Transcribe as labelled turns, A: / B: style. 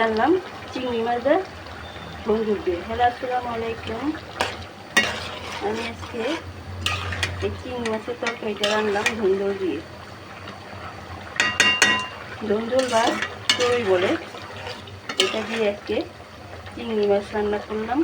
A: রান্নাম চিংড়ি মাছ বন্ধুর দিয়ে হ্যালো, আসসালামু আলাইকুম। আমি আজকে এই চিংড়ি মাছের তরকারিটা রান্নাম ধুন্দুল দিয়ে। ধুন্দুল বা চড়ুই বলে। এটা দিয়ে আজকে চিংড়ি মাছ রান্না করলাম।